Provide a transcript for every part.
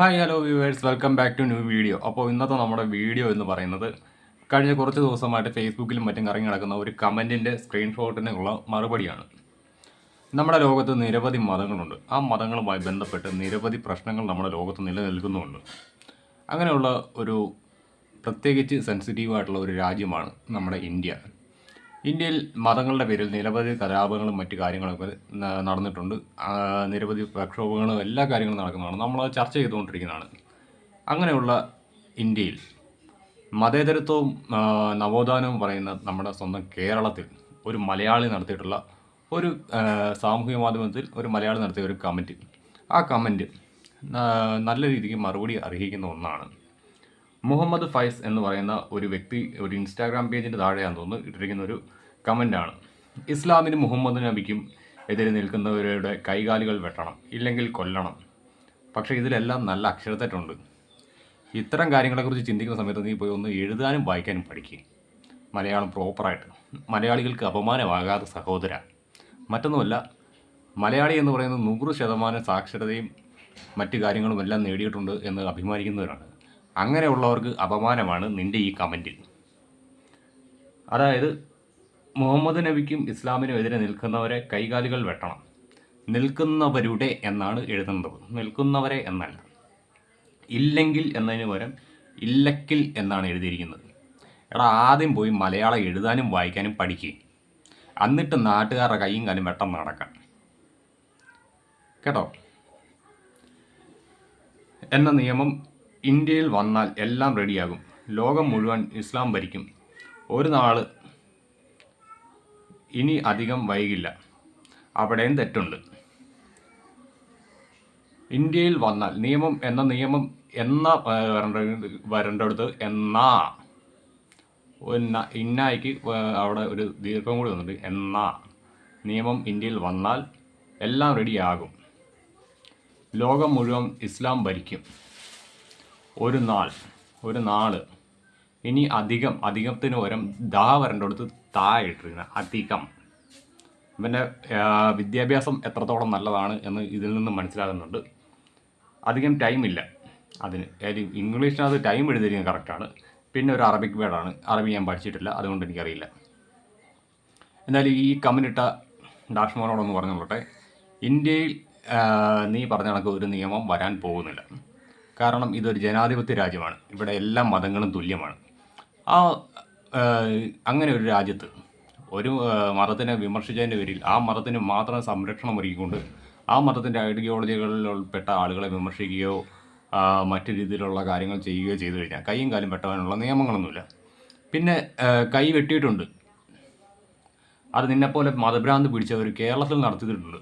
Hi hello viewers welcome back to new video അപ്പോൾ ഇന്നത്തെ നമ്മുടെ വീഡിയോ എന്ന് പറയുന്നത് കഴിഞ്ഞ കുറച്ച് ദിവസമായിട്ട് ഫേസ്ബുക്കിലും മറ്റും കറങ്ങി നടക്കുന്ന ഒരു കമന്റിന്റെ സ്ക്രീൻഷോട്ടിനുള്ള മറുപടിയാണ്. നമ്മുടെ ലോകത്ത് നിരവധി മതങ്ങളുണ്ട്. ആ മതങ്ങളുമായി ബന്ധപ്പെട്ട് നിരവധി പ്രശ്നങ്ങൾ നമ്മുടെ ലോകത്ത് നിലനിൽക്കുന്നുണ്ട്. അങ്ങനെയുള്ള ഒരു പ്രത്യേകിച്ച് സെൻസിറ്റീവായിട്ടുള്ള ഒരു രാജ്യമാണ് നമ്മുടെ ഇന്ത്യ. ഇന്ത്യയിൽ മതങ്ങളുടെ പേരിൽ നിരവധി കലാപങ്ങളും മറ്റു കാര്യങ്ങളൊക്കെ നടന്നിട്ടുണ്ട്. നിരവധി പ്രക്ഷോഭങ്ങളും എല്ലാ കാര്യങ്ങളും നടക്കുന്നതാണ്. നമ്മൾ ചർച്ച ചെയ്തുകൊണ്ടിരിക്കുന്നതാണ്. അങ്ങനെയുള്ള ഇന്ത്യയിൽ മതേതരത്വവും നവോത്ഥാനവും പറയുന്ന നമ്മുടെ സ്വന്തം കേരളത്തിൽ ഒരു മലയാളി നടത്തിയിട്ടുള്ള ഒരു സാമൂഹിക മാധ്യമത്തിൽ ഒരു മലയാളി നടത്തിയ ഒരു കമന്റ്. ആ കമന്റ് നല്ല രീതിക്ക് മറുപടി അർഹിക്കുന്ന ഒന്നാണ്. മുഹമ്മദ് ഫൈസ് എന്ന് പറയുന്ന ഒരു വ്യക്തി ഒരു ഇൻസ്റ്റാഗ്രാം പേജിന്റെ താഴെയാന്ന് തോന്നുന്നു ഇട്ടിരിക്കുന്ന ഒരു കമന്റാണ് ഇസ്ലാമിന് മുഹമ്മദ് നബിക്കും എതിരെ നിൽക്കുന്നവരുടെ കൈകാലുകൾ വെട്ടണം ഇല്ലെങ്കിൽ കൊല്ലണം. പക്ഷേ ഇതിലെല്ലാം നല്ല അക്ഷരത്തെറ്റുണ്ട്. ഇത്തരം കാര്യങ്ങളെക്കുറിച്ച് ചിന്തിക്കുന്ന സമയത്ത് നീ പോയി ഒന്ന് എഴുതാനും വായിക്കാനും പഠിക്കുക മലയാളം പ്രോപ്പറായിട്ട് മലയാളികൾക്ക് അപമാനമാകാത്ത സഹോദര. മറ്റൊന്നുമല്ല മലയാളി എന്ന് പറയുന്നത് നൂറ് ശതമാനം സാക്ഷരതയും മറ്റു കാര്യങ്ങളും എല്ലാം നേടിയിട്ടുണ്ട് എന്ന് അഭിമാനിക്കുന്നവരാണ്. അങ്ങനെയുള്ളവർക്ക് അപമാനമാണ് നിന്റെ ഈ കമന്റ് അതായത് മുഹമ്മദ് നബിക്കും ഇസ്ലാമിനും എതിരെ നിൽക്കുന്നവരെ കൈകാലുകൾ വെട്ടണം. നിൽക്കുന്നവരുടെ എന്നാണ് എഴുതുന്നത്. നിൽക്കുന്നവരെ എന്നല്ല. ഇല്ലെങ്കിൽ എന്നതിന് പകരം ഇല്ലക്കിൽ എന്നാണ് എഴുതിയിരിക്കുന്നത്. എടാ ആദ്യം പോയി മലയാളം എഴുതാനും വായിക്കാനും പഠിക്കുക എന്നിട്ട് നാട്ടുകാരുടെ കൈയും കാലും വെട്ടം നടക്കാം. കേട്ടോ? എന്ന നിയമം ഇന്ത്യയിൽ വന്നാൽ എല്ലാം റെഡിയാകും. ലോകം മുഴുവൻ ഇസ്ലാം ഭരിക്കും. ഒരു നാൾ ഇനി അധികം വൈകില്ല. അവിടെയും തെറ്റുണ്ട്. ഇന്ത്യയിൽ വന്നാൽ നിയമം എന്ന നിയമം എന്ന വരേണ്ട വരേണ്ടടുത്ത് എന്നാ. ഇന്നായിക്ക് അവിടെ ഒരു ദീർഘം കൂടി വന്നിട്ട് എന്നാ. നിയമം ഇന്ത്യയിൽ വന്നാൽ എല്ലാം റെഡിയാകും. ലോകം മുഴുവൻ ഇസ്ലാം ഭരിക്കും. ഒരു നാൾ ഒരു നാൾ. ഇനി അധികം അധികത്തിന് പകരം ദാ വരേണ്ടടുത്ത് താ ഇട്ടിരിക്കുന്നത് അധികം. ഇവന്റെ വിദ്യാഭ്യാസം എത്രത്തോളം നല്ലതാണ് എന്ന് ഇതിൽ നിന്ന് മനസ്സിലാകുന്നുണ്ട്. അധികം ടൈമില്ല അതിന്. ഇംഗ്ലീഷിനകത്ത് ടൈം എഴുതിയിരിക്കുന്നത് കറക്റ്റാണ് പിന്നെ ഒരു അറബിക് വേർഡാണ് അറബി ഞാൻ പഠിച്ചിട്ടില്ല അതുകൊണ്ട് എനിക്കറിയില്ല. എന്നാലും ഈ കമ്മിനിട്ട ഡാഷ്മോനോടൊന്ന് പറഞ്ഞോളട്ടെ. ഇന്ത്യയിൽ നീ പറഞ്ഞ കണക്ക് ഒരു നിയമം വരാൻ പോകുന്നില്ല. കാരണം ഇതൊരു ജനാധിപത്യ രാജ്യമാണ്. ഇവിടെ എല്ലാ മതങ്ങളും തുല്യമാണ്. ആ അങ്ങനെ ഒരു രാജ്യത്ത് ഒരു മതത്തിനെ വിമർശിച്ചതിന്റെ പേരിൽ ആ മതത്തിന് മാത്രം സംരക്ഷണം ഒരുക്കിക്കൊണ്ട് ആ മതത്തിന്റെ ഐഡിയോളജികളിൽപ്പെട്ട ആളുകളെ വിമർശിക്കുകയോ മറ്റു രീതിയിലുള്ള കാര്യങ്ങൾ ചെയ്യുകയോ ചെയ്തു കഴിഞ്ഞാൽ കൈയും കാലും വെട്ടാനുള്ള നിയമങ്ങളൊന്നുമില്ല. പിന്നെ കൈ വെട്ടിയിട്ടുണ്ട്. അത് നിന്നെപ്പോലെ മതഭ്രാന്ത് പിടിച്ചവർ കേരളത്തിൽ നടത്തിയിട്ടുണ്ട്.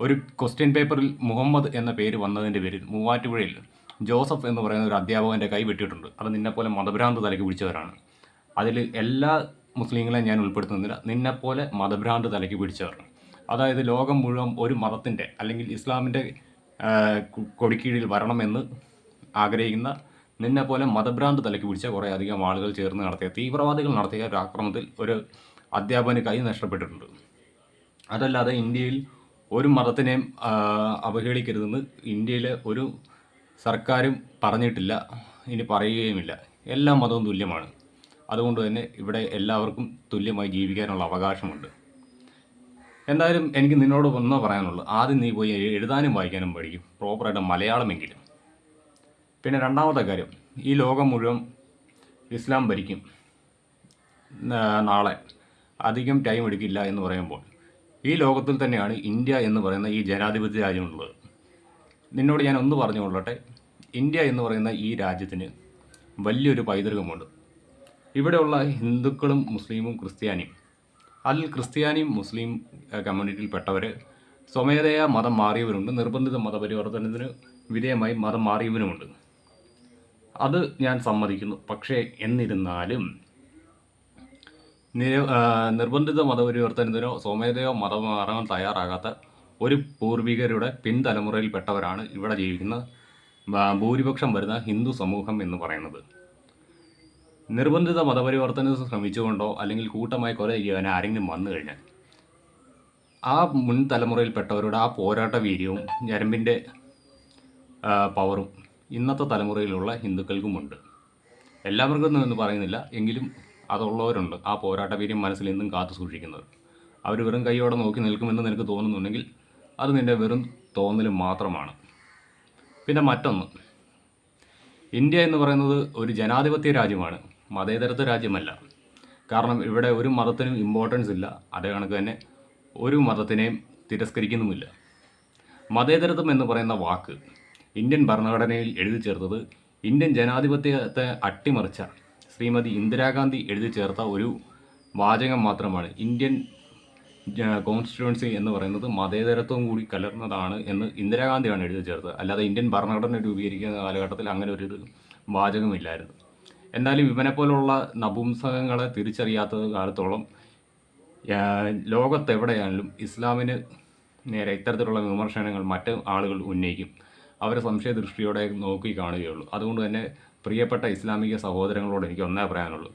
ഒരു ക്വസ്റ്റ്യൻ പേപ്പറിൽ മുഹമ്മദ് എന്ന പേര് വന്നതിന്റെ പേരിൽ മൂവാറ്റുപുഴയിൽ ജോസഫ് എന്ന് പറയുന്ന ഒരു അധ്യാപകന്റെ കൈ വെട്ടിയിട്ടുണ്ട്. അത് നിന്നെപ്പോലെ മതഭ്രാന്ത് തലയ്ക്ക് പിടിച്ചവരാണ്. അതിൽ എല്ലാ മുസ്ലിങ്ങളെയും ഞാൻ ഉൾപ്പെടുത്തുന്നില്ല. നിന്നെപ്പോലെ മതഭ്രാന്ത് തലയ്ക്ക് പിടിച്ചവർ അതായത് ലോകം മുഴുവൻ ഒരു മതത്തിന്റെ അല്ലെങ്കിൽ ഇസ്ലാമിന്റെ കൊടിക്കീഴിൽ വരണമെന്ന് ആഗ്രഹിക്കുന്ന നിന്നെപ്പോലെ മതഭ്രാന്ത് തലയ്ക്ക് പിടിച്ച കുറേ അധികം ആളുകൾ ചേർന്ന് നടത്തിയ തീവ്രവാദികൾ നടത്തിയ ഒരു ആക്രമണത്തിൽ ഒരു അധ്യാപകന് കൈ നഷ്ടപ്പെട്ടിട്ടുണ്ട്. അതല്ലാതെ ഇന്ത്യയിൽ ഒരു മതത്തിനെയും അവഹേളിക്കരുതെന്ന് ഇന്ത്യയിലെ ഒരു സർക്കാരും പറഞ്ഞിട്ടില്ല ഇനി പറയുകയുമില്ല. എല്ലാ മതവും തുല്യമാണ്. അതുകൊണ്ട് തന്നെ ഇവിടെ എല്ലാവർക്കും തുല്യമായി ജീവിക്കാനുള്ള അവകാശമുണ്ട്. എന്തായാലും എനിക്ക് നിന്നോട് ഒന്നോ പറയാനുള്ളൂ. ആദ്യം നീ പോയി എഴുതാനും വായിക്കാനും പഠിക്കും. പ്രോപ്പറായിട്ട് മലയാളമെങ്കിലും. പിന്നെ രണ്ടാമത്തെ കാര്യം ഈ ലോകം മുഴുവൻ ഇസ്ലാം ഭരിക്കും. നാളെ. അധികം ടൈം എടുക്കില്ല എന്ന് പറയുമ്പോൾ ഈ ലോകത്തിൽ തന്നെയാണ് ഇന്ത്യ എന്ന് പറയുന്ന ഈ ജനാധിപത്യ രാജ്യമുള്ളത്. നിന്നോട് ഞാൻ ഒന്ന് പറഞ്ഞു കൊള്ളട്ടെ. ഇന്ത്യ എന്ന് പറയുന്ന ഈ രാജ്യത്തിന് വലിയൊരു പൈതൃകമുണ്ട്. ഇവിടെയുള്ള ഹിന്ദുക്കളും മുസ്ലിമും ക്രിസ്ത്യാനിയും അതിൽ ക്രിസ്ത്യാനിയും മുസ്ലിം കമ്മ്യൂണിറ്റിയിൽപ്പെട്ടവർ സ്വമേധയാ മതം മാറിയവരുണ്ട്. നിർബന്ധിത മതപരിവർത്തനത്തിന് വിധേയമായി മതം മാറിയവരുമുണ്ട്. അത് ഞാൻ സമ്മതിക്കുന്നു. പക്ഷേ എന്നിരുന്നാലും നിര നിർബന്ധിത മതപരിവർത്തനത്തിനോ സ്വമേധയോ മതം മാറാൻ തയ്യാറാകാത്ത ഒരു പൂർവികരുടെ പിൻതലമുറയിൽപ്പെട്ടവരാണ് ഇവിടെ ജീവിക്കുന്ന ഭൂരിപക്ഷം വരുന്ന ഹിന്ദു സമൂഹം എന്ന് പറയുന്നത്. നിർബന്ധിത മതപരിവർത്തനത്തിന് ശ്രമിച്ചുകൊണ്ടോ അല്ലെങ്കിൽ കൂട്ടമായി കൊല ചെയ്യാൻ ആരെങ്കിലും വന്നു കഴിഞ്ഞാൽ ആ മുൻ തലമുറയിൽപ്പെട്ടവരുടെ ആ പോരാട്ട വീര്യവും ഞരമ്പിന്റെ പവറും ഇന്നത്തെ തലമുറയിലുള്ള ഹിന്ദുക്കൾക്കുമുണ്ട്. എല്ലാവർക്കും എന്ന് പറയുന്നില്ല. എങ്കിലും അതുള്ളവരുണ്ട് ആ പോരാട്ട വീര്യം മനസ്സിൽ എന്നും കാത്തു സൂക്ഷിക്കുന്നത്. അവർ വെറും കൈയോടെ നോക്കി നിൽക്കുമെന്ന് നിനക്ക് തോന്നുന്നുണ്ടെങ്കിൽ അത് നിന്റെ വെറും തോന്നൽ മാത്രമാണ്. പിന്നെ മറ്റൊന്ന്. ഇന്ത്യ എന്ന് പറയുന്നത് ഒരു ജനാധിപത്യ രാജ്യമാണ്. മതേതരത്വ രാജ്യമല്ല. കാരണം ഇവിടെ ഒരു മതത്തിനും ഇമ്പോർട്ടൻസ് ഇല്ല. അതേ കണക്ക് തന്നെ ഒരു മതത്തിനെയും തിരസ്കരിക്കുന്നുമില്ല. മതേതരത്വം എന്ന് പറയുന്ന വാക്ക് ഇന്ത്യൻ ഭരണഘടനയിൽ എഴുതി ചേർത്തത് ഇന്ത്യൻ ജനാധിപത്യത്തെ അട്ടിമറിച്ച ശ്രീമതി ഇന്ദിരാഗാന്ധി എഴുതി ചേർത്ത ഒരു വാചകം മാത്രമാണ് ഇന്ത്യൻ കോൺസ്റ്റിറ്റ്യുവൻസി എന്ന് പറയുന്നത് മതേതരത്വം കൂടി കലർന്നതാണ് എന്ന് ഇന്ദിരാഗാന്ധിയാണ് എഴുതി ചേർത്തത്. അല്ലാതെ ഇന്ത്യൻ ഭരണഘടന രൂപീകരിക്കുന്ന കാലഘട്ടത്തിൽ അങ്ങനെ ഒരു വാചകമില്ലായിരുന്നു. എന്നാലും ഇവനെപ്പോലുള്ള നപുംസകങ്ങളെ തിരിച്ചറിയാത്തത് കാലത്തോളം ലോകത്തെവിടെയാണെങ്കിലും ഇസ്ലാമിന് നേരെ ഇത്തരത്തിലുള്ള വിമർശനങ്ങൾ മറ്റ് ആളുകൾ ഉന്നയിക്കും. അവരെ സംശയദൃഷ്ടിയോടെ നോക്കി കാണുകയുള്ളൂ. അതുകൊണ്ട് തന്നെ പ്രിയപ്പെട്ട ഇസ്ലാമിക സഹോദരങ്ങളോട് എനിക്ക് ഒന്നേ പറയാനുള്ളൂ.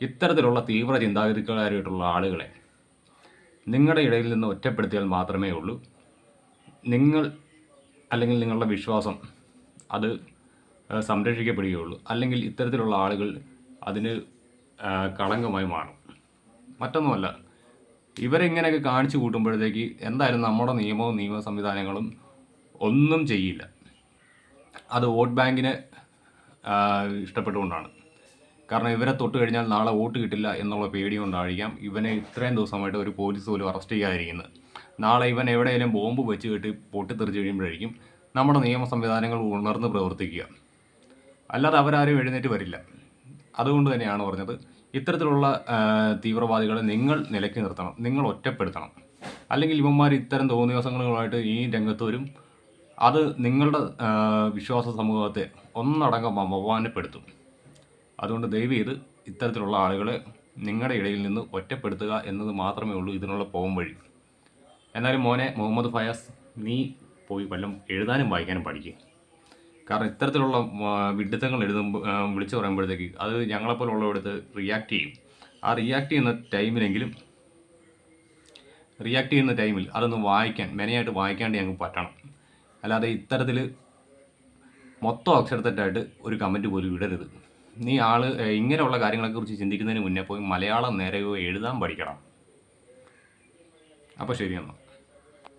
ഇത്തരത്തിലുള്ള തീവ്ര ചിന്താഗതിക്കാരായിട്ടുള്ള ആളുകളെ നിങ്ങളുടെ ഇടയിൽ നിന്ന് ഒറ്റപ്പെടുത്തിയാൽ മാത്രമേ ഉള്ളൂ. നിങ്ങൾ അല്ലെങ്കിൽ നിങ്ങളുടെ വിശ്വാസം അത് സംരക്ഷിക്കപ്പെടുകയുള്ളൂ. അല്ലെങ്കിൽ ഇത്തരത്തിലുള്ള ആളുകൾ അതിന് കളങ്കമായി മാറും. മറ്റൊന്നുമല്ല ഇവരിങ്ങനെയൊക്കെ കാണിച്ചു കൂട്ടുമ്പോഴത്തേക്ക് എന്തായാലും നമ്മുടെ നിയമവും നിയമ സംവിധാനങ്ങളും ഒന്നും ചെയ്യില്ല. അത് വോട്ട് ബാങ്കിനെ ഇഷ്ടപ്പെട്ടുകൊണ്ടാണ്. കാരണം ഇവരെ തൊട്ട് കഴിഞ്ഞാൽ നാളെ വോട്ട് കിട്ടില്ല എന്നുള്ള പേടി കൊണ്ടായിരിക്കാം ഇവനെ ഇത്രയും ദിവസമായിട്ട് ഒരു പോലീസ് പോലും അറസ്റ്റ് ചെയ്യാതിരിക്കുന്നത്. നാളെ ഇവൻ എവിടെയെങ്കിലും ബോംബ് വെച്ച് കെട്ടി പൊട്ടിത്തെറിച്ച് കഴിയുമ്പോഴായിരിക്കും നമ്മുടെ നിയമ സംവിധാനങ്ങൾ ഉണർന്ന് പ്രവർത്തിക്കുക. അല്ലാതെ അവരാരും എഴുന്നേറ്റ് വരില്ല. അതുകൊണ്ട് തന്നെയാണ് പറഞ്ഞത് ഇത്തരത്തിലുള്ള തീവ്രവാദികളെ നിങ്ങൾ നിലക്കി നിർത്തണം നിങ്ങൾ ഒറ്റപ്പെടുത്തണം. അല്ലെങ്കിൽ ഇവന്മാർ ഇത്തരം തോന്നിയാസങ്ങളുമായിട്ട് ഈ രംഗത്ത് വരും. അത് നിങ്ങളുടെ വിശ്വാസ സമൂഹത്തെ ഒന്നടങ്കം അപമാനപ്പെടുത്തും. അതുകൊണ്ട് ദയവ് ചെയ്ത് ഇത്തരത്തിലുള്ള ആളുകളെ നിങ്ങളുടെ ഇടയിൽ നിന്ന് ഒറ്റപ്പെടുത്തുക എന്നത് മാത്രമേ ഉള്ളൂ ഇതിനുള്ള പോം വഴി. എന്നാലും മോനെ മുഹമ്മദ് ഫയാസ് നീ പോയി വല്ലതും എഴുതാനും വായിക്കാനും പഠിക്കുക കാരണം ഇത്തരത്തിലുള്ള വിഡിത്തങ്ങൾ എഴുതുമ്പോൾ വിളിച്ചു പറയുമ്പോഴത്തേക്ക് അത് ഞങ്ങളെപ്പോലുള്ളവടുത്ത് റിയാക്ട് ചെയ്യും. ആ റിയാക്ട് ചെയ്യുന്ന ടൈമിലെങ്കിലും റിയാക്ട് ചെയ്യുന്ന ടൈമിൽ അതൊന്ന് വായിക്കാൻ മെനയായിട്ട് വായിക്കാണ്ട് ഞങ്ങൾക്ക് പറ്റണം. അല്ലാതെ ഇത്തരത്തിൽ മൊത്തം അക്ഷരത്തെറ്റായിട്ട് ഒരു കമന്റ് പോലും ഇടരുത്. നീ ആൾ ഇങ്ങനെയുള്ള കാര്യങ്ങളെക്കുറിച്ച് ചിന്തിക്കുന്നതിന് മുന്നേ പോയി മലയാളം നേരെ എഴുതാൻ പഠിക്കണം. അപ്പോൾ ശരിയെന്നാ?